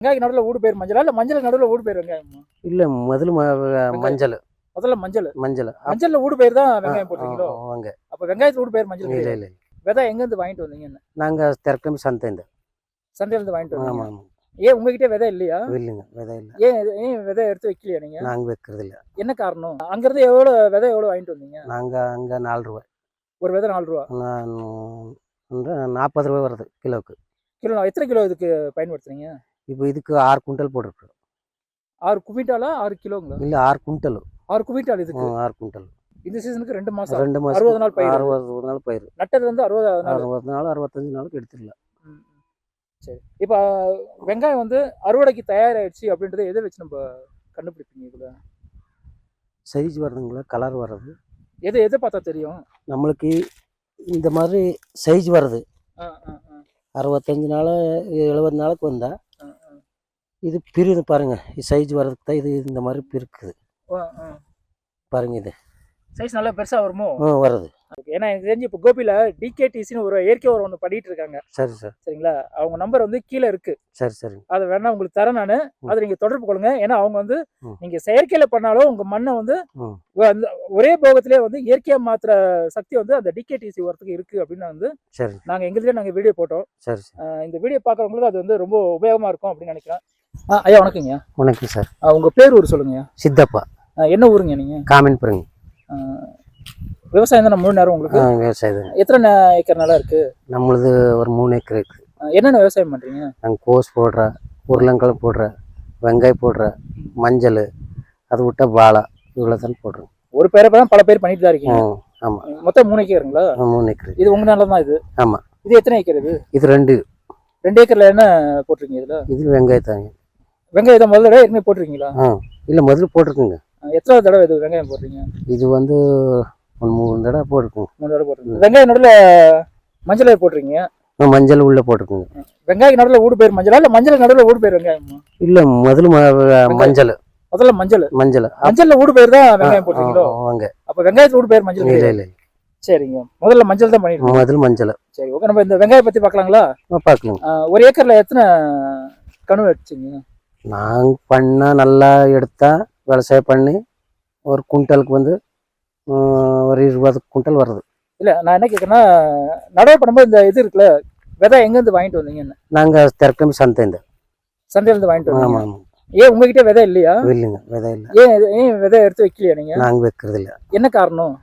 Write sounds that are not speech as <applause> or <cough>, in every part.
வெங்காயம் நடுவில் ஊடு பேர் மஞ்சளா? இல்லை மஞ்சள் நடுவில் ஊடு பேர் வெங்காயம் இல்ல முதல்ல மஞ்சள். முதல்ல மஞ்சள். மஞ்சள். மஞ்சள்ல ஊடு பேர் தான் வெங்காயம் போட்டுருக்கீங்களோ? வாங்க அப்ப வெங்காயத்துல ஊடு பேர் மஞ்சள் இல்ல. இல்ல விதை எங்க இருந்து வாங்கிட்டு வந்தீங்க நாங்க திறக்கம் சந்தைந்த சந்தையில இருந்து வாங்கிட்டு ஆமா வந்தீங்க? ஆமா ஏன் உங்ககிட்ட விதை இல்லையா? இல்லைங்க விதை இல்ல. ஏன் ஏன் விதை எடுத்து வைக்கலையா நீங்க? நாங்க வைக்கிறது இல்ல. என்ன காரணம்? அங்க இருந்து எவ்வளவு விதை எவ்வளவு வாங்கிட்டு வந்தீங்க? நாங்க அங்க நாலு ரூபாய். ஒரு விதை நாலு ரூபா? நாற்பது ரூபாய் வருது கிலோவுக்கு. கிலோ எத்தனை கிலோ இதுக்கு பயன்படுத்துறீங்க இப்போ இதுக்கு ஆறு குண்டல் போட்டிருக்கு. ஆறு குவிண்டாலா? ஆறு கிலோங்களா? இல்ல ஆறு குண்டல் ஆறு குவிண்டால் இதுக்கு? ஆறு குண்டல் இந்த சீசனுக்கு ரெண்டு மாசம் ரெண்டு மாசம். அறுபது நாள் பயிர். அறுபது நாள் பயிர். நட்டது வந்து அறுபதாவது நாள். அறுபது நாள் அறுபத்தஞ்சு நாளுக்கு எடுத்துடலாம். சரி. இப்போ வெங்காயம் வந்து அறுவடைக்கு தயாராயிடுச்சு அப்படின்றத எதை வச்சு நம்ம கண்டுபிடிப்பீங்க இதுல? சைஸ் வருதுங்களா கலர் வர்றது? எதை எதை பார்த்தா தெரியும்? நம்மளுக்கு இந்த மாதிரி சைஸ் ஆ, அறுபத்தஞ்சு நாள் எழுபது நாளுக்கு வந்தா ஆ, ஆ. இது பிரிது பாருங்க. சைஸ் வர்றதுக்கு தான் இது இந்த மாதிரி பிரிக்குது. பாருங்க இது. சைஸ் நல்லா பெருசா வருமோ? ஆ வருது. ஏன்னா எனக்கு தெரிஞ்சு இப்போ கோபியில் டிகேடிசின்னு ஒரு இயற்கை உரம் ஒன்று பண்ணிட்டு இருக்காங்க. சரி சார். சரிங்களா? அவங்க நம்பர் வந்து கீழே இருக்கு. சரி சரி. அதை வேணா உங்களுக்கு தரேன் நான். அதை நீங்க தொடர்பு கொள்ளுங்க. ஏன்னா அவங்க வந்து ம். நீங்க செயற்கையில பண்ணாலும் உங்க மண்ணை வந்து ம். ஒரே போகத்திலே வந்து இயற்கையா மாத்துற சக்தி வந்து அந்த டிகேடிசி உரத்துக்கு இருக்கு அப்படின்னு வந்து சரி. நாங்க எங்களுக்கே நாங்க வீடியோ போட்டோம். சரி இந்த வீடியோ பார்க்குறவங்களுக்கு அது வந்து ரொம்ப உபயோகமா இருக்கும் அப்படின்னு நினைக்கிறேன். ஐயா வணக்கங்க வணக்கம் சார். ஆ, உங்க பேர் ஊர் சொல்லுங்க சித்தப்பா. என்ன ஊருங்க நீங்க? காமெண்ட் பாருங்க ஆ, விவசாயம் தானே முழு நேரம் உங்களுக்கு? ஆ விவசாயம் எத்தனை நே- ஏக்கர் நிலம் இருக்கு? நம்மளது ஒரு மூணு ஏக்கர் இருக்கு. ஆ, என்னென்ன விவசாயம் பண்றீங்க? நாங்கள் கோஸ் போடுறேன் உருளைக்கிழங்கு போடுறேன் வெங்காயம் போடுறேன் மஞ்சள் அது விட்டா வாழை இவ்வளோ தான் போடுறோம். ஒரு பேரை தான் பல பேர் பண்ணிட்டு தான் இருக்கீங்க. ஆமாம் மொத்தம் மூணு ஏக்கருங்களா? மூணு ஏக்கர் இது உங்க நிலம் தான் இது? ஆமா. இது எத்தனை ஏக்கர் இது? இது ரெண்டு. ரெண்டு ஏக்கர்ல என்ன போட்டிருக்கீங்க இதுல? இது வெங்காயம் தாங்க வெங்காயம் தான் முதல் தடவை ஏற்கனவே போட்டிருக்கீங்களா? ஆ இல்லை முதல்ல போட்டிருக்குங்க. எத்தனாவது தடவை இது வெங்காயம் போடுறீங்க? இது வந்து ஒரு மூணு தடவை போட்டிருக்குங்க. மூணு தடவை போட்டிருக்கீங்க வெங்காயம் நடுவில் மஞ்சள் போட்டிருக்கீங்க? மஞ்சள் உள்ளே போட்டிருக்குங்க. வெங்காயம் நடுவில் ஊடு பயிர் மஞ்சளா. இல்லை மஞ்சள் நடுவில் ஊடு பயிர் வெங்காயமா? இல்லை முதல்ல மஞ்சள். முதல்ல மஞ்சள். மஞ்சள். மஞ்சள்ல ஊடு பயிர் தான் வெங்காயம் போட்டிருக்கீங்களோ? வாங்க அப்ப வெங்காயத்துல ஊடு பயிர் மஞ்சள் இல்லை. இல்லை சரிங்க. முதல்ல மஞ்சள் தான் பண்ணிருக்கோம். முதல் மஞ்சள். சரி ஓகே. நம்ம இந்த வெங்காயம் பத்தி பார்க்கலாங்களா? பார்க்கலாம். ஒரு ஏக்கர்ல எத்தனை கனவு வச்சுங்க நாங்கள் பண்ணால் நல்லா எடுத்தா விவசாயம் பண்ணி ஒரு குண்டலுக்கு வந்து ஒரு இருபது குண்டல் வருது. இல்ல நான் என்ன கேட்கறேன்னா நடவு பண்ணும்போது இந்த இது இருக்குல்ல விதை எங்க இருந்து வாங்கிட்டு வந்தீங்கன்னு நாங்கள் திறக்கம் சந்தைந்த சந்தையில. இருந்து வாங்கிட்டு ஆமாம் வந்தீங்க ஆமாம் ஏன் உங்ககிட்ட விதை இல்லையா? இல்லைங்க விதை இல்லை. ஏன் ஏன் விதை எடுத்து வைக்கலையா நீங்க? நாங்கள் வைக்கிறது இல்லை. என்ன காரணம்?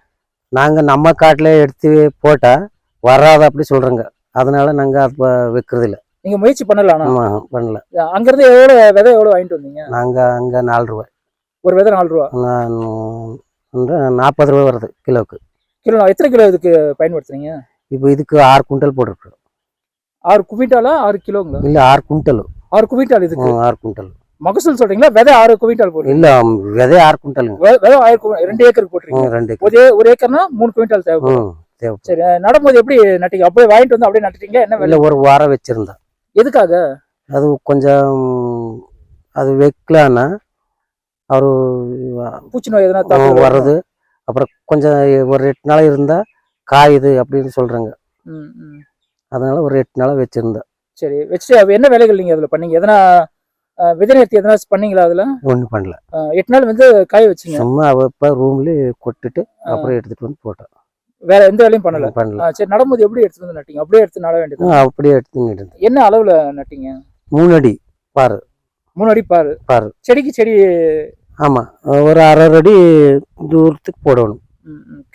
நாங்கள் நம்ம காட்டில் எடுத்து போட்டால் வராது அப்படி சொல்கிறோங்க அதனால நாங்கள் அது வைக்கிறது இல்லை. நீங்க முயற்சி பண்ணல ஆனா? பண்ணல. அங்க இருந்து எவ்வளவு விதை எவ்வளவு வாங்கிட்டு வந்தீங்க? நாங்கள் அங்கே நாலு ரூபாய். ஒரு விதை நாலு ரூபா? நாற்பது ரூபாய் வருது கிலோவுக்கு. கிலோ எத்தனை கிலோ இதுக்கு பயன்படுத்துறீங்க? இப்போ இதுக்கு ஆறு குண்டல் போட்டிருக்கு. ஆறு குவிண்டாலா ஆறு கிலோங்களா? இல்லை ஆறு குண்டல். ஆறு குவிண்டால் இதுக்கு? ஆறு குண்டல். மகசூல் சொல்றீங்களா? விதை ஆறு குவிண்டால் போடுறீங்க இல்லை விதை ஆறு வெ- விதை குவி- ரெண்டு ஏக்கருக்கு போட்டுருக்கீங்க. ரெண்டு ஒரு ஒரு ஏக்கர்னா மூணு குவிண்டால் தேவைப்படும். தேவைப்படும். சரி நடும்போது எப்படி நட்டீங்க அப்படியே வாங்கிட்டு வந்து அப்படியே நட்டுட்டீங்க என்ன இல்லை ஒரு வாரம் வச்சுருந்தா எதுக்காக? அது கொஞ்சம் அது வைக்கலான்னா அவர் பூச்சி நோய் எதனா தாக்குதல் வர்றது. அப்புறம் கொஞ்சம் ஒரு எட்டு நாள் இருந்தால் காயுது அப்படின்னு சொல்கிறாங்க. அதனால ஒரு எட்டு நாளாக வச்சுருந்தேன். சரி வச்சுட்டு என்ன வேலைகள் நீங்க அதுல பண்ணீங்க? எதனா விதை நிறுத்தி எதனா பண்ணீங்களா அதுல? ஒன்றும் பண்ணல. எட்டு நாள் வந்து காய வச்சீங்க. சும்மா அவப்ப ரூம்லேயே கொட்டிட்டு அப்புறம் எடுத்துகிட்டு வந்து போட்டேன். வேற எந்த வேலையும் பண்ணல. பண்ணல. சரி நடும்போது எப்படி எடுத்துட்டு வந்து நட்டீங்க? அப்படியே எடுத்து நட வேண்டியது அப்படியே எடுத்துன்னு இருந்தேன் என்ன அளவுல நட்டீங்க? மூணு அடி பாரு மூணு அடி பாரு பாரு செடிக்கு செடி ஆமாம் ஒரு அரை அடி தூரத்துக்கு போடணும்.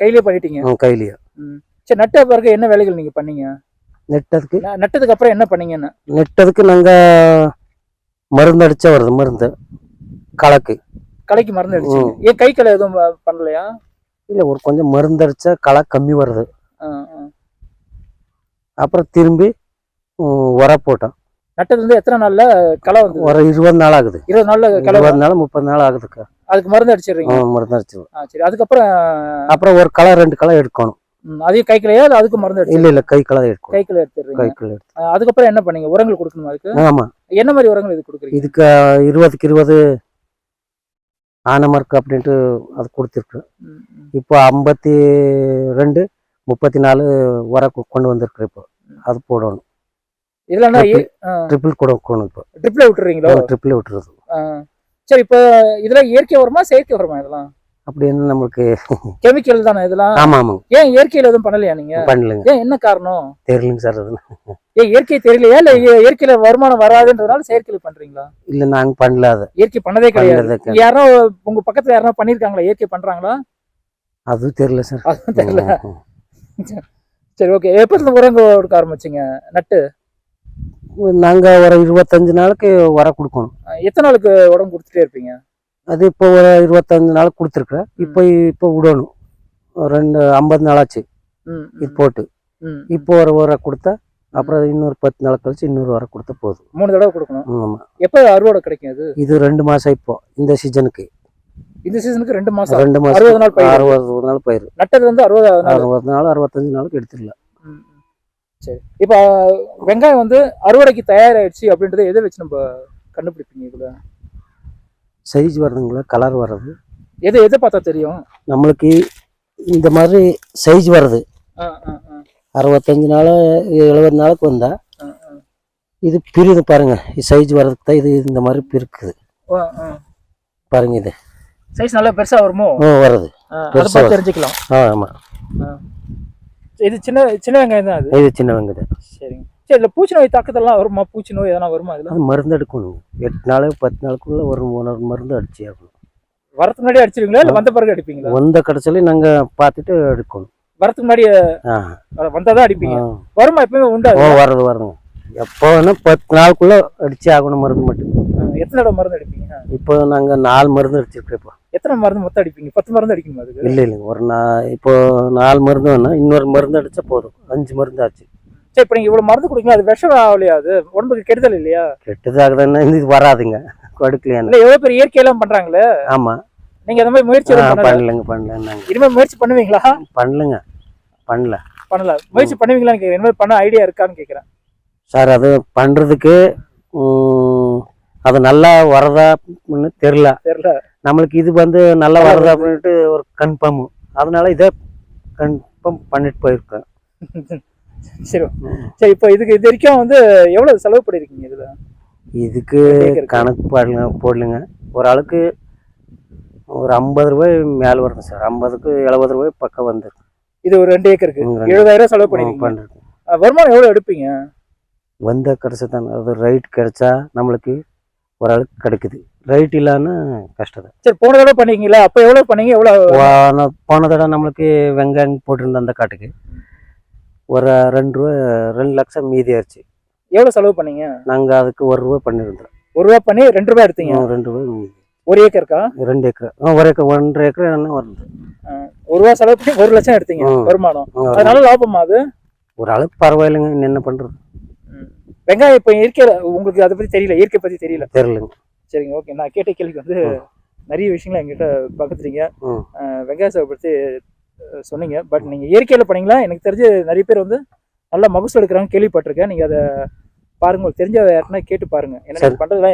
கையிலே பண்ணிட்டீங்க? கையிலேயே. சரி நட்ட பிறகு என்ன வேலைகள் நீங்க பண்ணீங்க? நெட்டதுக்கு? நட்டதுக்கு அப்புறம் என்ன பண்ணீங்கன்னு நெட்டதுக்கு நாங்கள் மருந்து அடிச்சா வருது மருந்து. கலக்கு. களைக்கு மருந்து அடிச்சீங்க. ஏன் கை களை எதுவும் பண்ணலையா? இல்லை ஒரு கொஞ்சம் மருந்து அடிச்சா களை கம்மி வருது. அப்புறம் திரும்பி உர போட்டோம். நட்டது வந்து எத்தனை நாள்ல களை வந்து? ஒரு இருபது நாள் ஆகுது. இருபது நாள்ல களை இருபது நாள் முப்பது நாள் ஆகுதுக்கா. அதுக்கு மருந்து அடிச்சிடுறீங்க? மருந்து அடிச்சிருவோம் ஆ, சரி. அதுக்கப்புறம் அப்புறம் ஒரு களை ரெண்டு களை எடுக்கணும். அதையும் கை களையா அது அதுக்கு மருந்து அடிச்சு இல்லை இல்லை கை களை எடுக்கணும். கை களை எடுத்துடுறீங்க. கை களை எடுத்து அதுக்கப்புறம் என்ன பண்ணீங்க? உரங்கள் கொடுக்கணும் அதுக்கு? ஆமாம் என்ன மாதிரி உரங்கள் இது கொடுக்குறீங்க? இதுக்கு இருபதுக்கு இருபது ஆனமர்க்கு அப்படின்ட்டு அது கொடுத்துருக்கு. இப்போ ஐம்பத்தி ரெண்டு முப்பத்தி நாலு கொ- கொண்டு வந்திருக்கு இப்போ. அது போடணும். என்ன ட்ரிபிள் கொடுக்கணும் இப்போ ட்ரிப்ல விட்டுறீங்களோ? ட்ரிபிள் விட்டுறது. சரி இப்போ இதெல்லாம் இயற்கை உரமா செயற்கை உரமா இதெல்லாம்? அப்படின்னு நம்மளுக்கு? கெமிக்கல் தானே இதெல்லாம்? ஆமா ஆமாங்க. ஏன் இயற்கையில எதுவும் பண்ணலையா நீங்க? பண்ணலைங்க. ஏன் என்ன காரணம்? தெரியலங்க சார் அது. ஏன் இயற்கை தெரியலையா? இல்ல இய- இயற்கையில வருமானம் வராதுன்றதுனால செயற்கையில பண்றீங்களா? இல்ல நாங்க பண்ணல அது. இயற்கை பண்ணதே கிடையாது. யாரோ உங்க பக்கத்துல யாரோ பண்ணிருக்காங்களா? இயற்கை பண்றாங்களா? அதுவும் தெரியல சார் அதுவும் தெரியல. சரி ஓகே. எப்ப இருந்து உரங்க கொடுக்க ஆரம்பிச்சீங்க? நட்டு? நாங்க ஒரு இருபத்தஞ்சு நாளுக்கு வர கொடுக்கணும். எத்தனை நாளுக்கு உரம் கொடுத்துட்டே இருப்பீங்க? அது இப்போ ஒரு இருபத்தஞ்சு நாளுக்கு கொடுத்துருக்குறேன். இப்போ இப்போ விடணும். ரெண்டு ஐம்பது நாளாச்சு. இது போட்டு. இப்போ ஒரு உரை கொடுத்தா அப்புறம் இன்னொரு பத்து நாள் கழிச்சு இன்னொரு உரை கொடுத்தா போதும். மூணு தடவை கொடுக்கணும். ஆமா. எப்ப அறுவடை கிடைக்கும் அது? இது ரெண்டு மாசம் இப்போ இந்த சீசனுக்கு. இந்த சீசனுக்கு ரெண்டு மாசம். ரெண்டு அறுபது நாள் பயிர். அறுபது நாள் பயிர். நட்டது வந்து அறுபதாவது நாள். அறுபது நாள் அறுபத்தஞ்சு நாளுக்கு எடுத்துடலாம். சரி. இப்போ வெங்காயம் வந்து அறுவடைக்கு தயாராயிடுச்சு அப்படின்றத எதை வச்சு நம்ம கண்டுபிடிப்பீங்க இதுல? சைஸ் வர்றதுங்களா? கலர் வர்றது? எதை எதை பார்த்தா தெரியும்? நம்மளுக்கு இந்த மாதிரி சைஸ் வருது அறுபத்தஞ்சு நாள் எழுபது நாளுக்கு வந்தா ஆ, ஆ. இது பிரிது பாருங்க. சைஸ் வர்றதுக்கு தான் இது இந்த மாதிரி பிரிக்குது. பாருங்க இது. சைஸ் நல்லா பெருசா வருமோ? வருது. ஆ, அதை பெருசா பார்த்து வரும். தெரிஞ்சுக்கலாம். ஆ ஆமாம். இது சின்ன சின்ன வெங்காயம் தான் அது? இது சின்ன வெங்கது சரிங்க. சரி இல்ல பூச்சி நோய் தாக்கத்தெல்லாம் வருமா? பூச்சி நோய் எதனா வருமா இதுல? அது மருந்து எடுக்கணும் எட்டு நாள் பத்து நாளுக்குள்ள ஒரு மூணு மருந்து அடிச்சு ஆகணும். வரதுக்கு முன்னாடி அடிச்சிருவீங்களா? இல்ல வந்த பிறகு அடிப்பீங்களா வந்த கடைசியில நாங்கள் பார்த்துட்டு எடுக்கணும். வரதுக்கு முன்னாடி வந்தாதான் அடிப்பீங்க. வருமா எப்பயுமே உண்டு வருது வருதுங்க எப்போ வேணா பத்து நாளுக்குள்ள அடிச்சு ஆகணும் மருந்து மட்டும். எத்தனை தடவை மருந்து அடிப்பீங்க? இப்போ நாங்கள் நாலு மருந்து அடிச்சிருக்கோம் இப்போ. எத்தனை மருந்து மொத்தம் அடிப்பீங்க? பத்து மருந்து அடிக்கணுமா அதுக்கு? இல்லை இல்லைங்க. ஒரு நா இப்போ நாலு மருந்து வேணா இன்னொரு மருந்து அடிச்சா போதும். அஞ்சு மருந்து ஆச்சு. சரி இப்போ நீங்க இவ்வளவு மருந்து குடிக்கலாம் அது விஷம் ஆகலையா அது உடம்புக்கு கெடுதல் இல்லையா? கெட்டதாகுதுன்னா இது வராதுங்க. கொடுக்கலையான்னு இல்ல எவ்வளவு பேர் இயற்கையெல்லாம் பண்றாங்களே? ஆமா. நீங்க அந்த மாதிரி முயற்சி பண்ணலங்க பண்ணல? நாங்கள் இனிமே முயற்சி பண்ணுவீங்களா? பண்ணலங்க. பண்ணல. பண்ணல. முயற்சி பண்ணுவீங்களான்னு இனிமேல் பண்ண ஐடியா இருக்கான்னு கேக்குறேன். சார் அது பண்றதுக்கு ம், அது நல்லா வரதான்னு தெரியல. தெரியல. நம்மளுக்கு இது வந்து நல்லா வருதா அப்படின்ட்டு ஒரு கன்ஃபார்ம் அதனால இதை கன்ஃபார்ம் பண்ணிட்டு போயிருக்கேன். <laughs> சரி. சரி இப்போ இதுக்கு இது வரைக்கும் வந்து எவ்வளவு செலவு பண்ணிருக்கீங்க இதுல? இதுக்கு. கணக்கு போடல போடலுங்க. ஒரு ஆளுக்கு ஒரு ஐம்பது ரூபாய் மேலே வருது சார். ஐம்பதுக்கு எழுபது ரூபாய் பக்கம் வந்து இது ஒரு ரெண்டு ஏக்கருக்கு. எழுபதாயிரம் செலவு பண்ணிருக்கீங்க. வருமானம் எவ்வளவு எடுப்பீங்க? வந்த கிடைச்சா தானே. அது ரைட் கிடைச்சா நம்மளுக்கு ஓரளவுக்கு கிடைக்குது. ரைட் இல்லைன்னா கஷ்டம் தான் சரி போன தடவை பண்ணீங்களா அப்ப எவ்வளவு பண்ணீங்க? எவ்வளவு போன தடவை நம்மளுக்கு வெங்காயம் போட்டிருந்த அந்த காட்டுக்கு. ஒரு ரெண்டு ரூபா ரெண்டு லட்சம் மீதி ஆயிடுச்சு எவ்வளவு செலவு பண்ணீங்க? நாங்கள் அதுக்கு ஒரு ரூபா பண்ணியிருந்தோம் ஒரு ரூபா பண்ணி ரெண்டு ரூபாய் எடுத்தீங்க. ரெண்டு ரூபாய் மீதி. ஒரு ஏக்கருக்கா? ரெண்டு ஏக்கர். ஒரு ஏக்கர் ஒன்றரை ஏக்கர் என்ன வருது? ஒரு ரூபா செலவு பண்ணி ஒரு லட்சம் எடுத்தீங்க. வருமானம். அதனால லாபமா அது? ஒரு அளவுக்கு பரவாயில்லைங்க இன்னும் என்ன பண்ணுறது வெங்காயம் இப்ப இயற்கையில உங்களுக்கு அதை பத்தி தெரியல இயற்கை பத்தி தெரியல. தெரிலங்க சரிங்க ஓகே. நான் கேட்ட கேள்விக்கு வந்து. நிறைய விஷயங்களை என்கிட்ட பக்கத்துறீங்க ம். வெங்காய பத்தி அஹ், சொன்னீங்க. பட் நீங்க இயற்கையில பண்ணீங்களா? எனக்கு தெரிஞ்சு நிறைய பேர் வந்து நல்ல மகசூல் எடுக்கிறாங்க கேள்விப்பட்டிருக்கேன். நீங்க அதை பாருங்க தெரிஞ்ச யாருன்னா கேட்டு பாருங்க. நீங்க பண்றதுலாம்